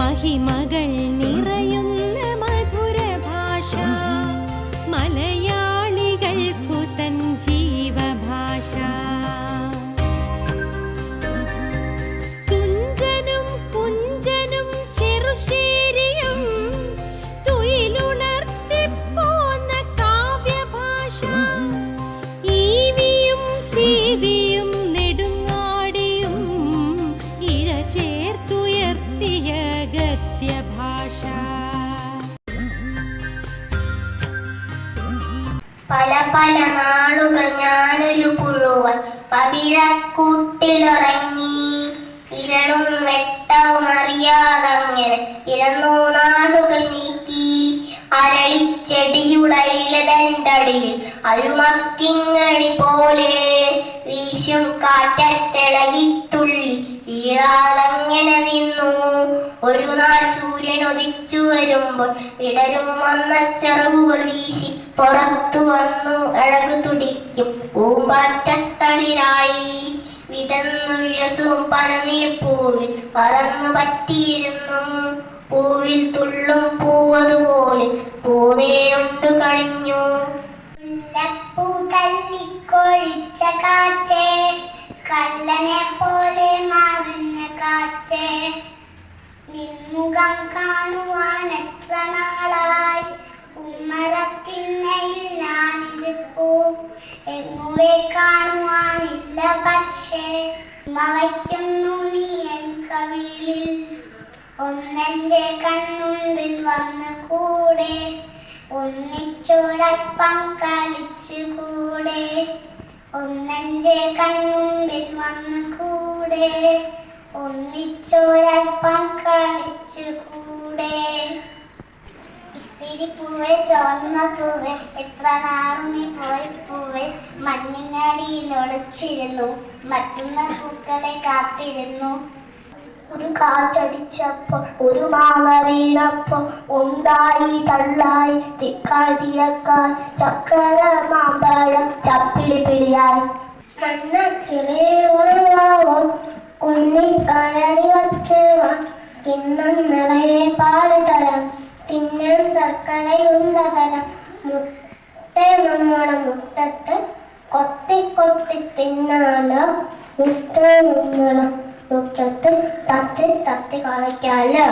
महिमगल् പല നാളുകൾ ഞാനൊരു പുഴുവൻ പവിഴക്കൂട്ടിലുറങ്ങി. ഇരളും വെട്ടവും അറിയാതങ്ങനെ ഇരന്നു നാളുകൾ നീക്കി. അരളിച്ചെടിയുടെ ഇലതണ്ടടിയിൽ അരുമക്കിങ്ങണി പോലെ വീശും കാറ്റത്തിളകിത്തുള്ളി വീഴാതങ്ങനെ നിന്നു. ഒരു നാൾ സൂര്യൻ ഒതിച്ചു വരുമ്പോൾ വിടരും വന്ന ചെറുകൾ വീശി പുറത്തു വന്നു. തുടിക്കും പൂമ്പാറ്റത്തളിരായി വിടന്നു വിഴസും പൂവിൽ പറന്നു പറ്റിയിരുന്നു. പൂവിൽ തുള്ളും പൂവതുപോലെ പൂവേരുണ്ടു കഴിഞ്ഞു. മുല്ലപ്പൂ തല്ലിക്കൊഴിച്ച കാറ്റേ കള്ളനെ പോലെ മാറുന്ന കാറ്റേ നിൻമുഖം കാണുവാൻ എത്ര നാളായി? ഉമ്മ വയ്ക്കുന്നു നീ എൻ കവിളിൽ. ഒന്നെന്റെ കണ്ണുമ്പിൽ വന്ന് കൂടെ. ഒന്നിച്ചോടൊപ്പം കളിച്ചു കൂടെ. ഒന്നെന്റെ കണ്ണുമ്പിൽ വന്ന് കൂടെ. ഒന്നിച്ചോടൊപ്പം കളിച്ചു കൂടെ. ഇത്തിരി പൂവേ ചോന്ന പൂവേ. എത്ര നാളും നീ പോയി പൂവേ? മണ്ണിനടിയിൽ ഒളിച്ചിരുന്നു മറ്റുന്ന പൂക്കളെ കാത്തിരുന്നു. ഒരു കാറ്റടിച്ചപ്പോ ഒരു മാങ്ങ വീണപ്പോ ഉണ്ടായി തള്ളായി തിക്കായി ചക്കര മാമ്പഴം ചപ്പിളി പിടിയായി. ഒരു വാവോ കുഞ്ഞി കരടി വച്ചവ. കിണ്ണം നിറയെ പാൽ തരാം. തിന്നാൻ മുട്ട നമ്മുടെ മുട്ടത്ത് കൊത്തി കൊത്തി തിന്നാലോ മുട്ട നമ്മുടെ മുറ്റത്ത് തത്തി തത്തി കളിക്കാലോ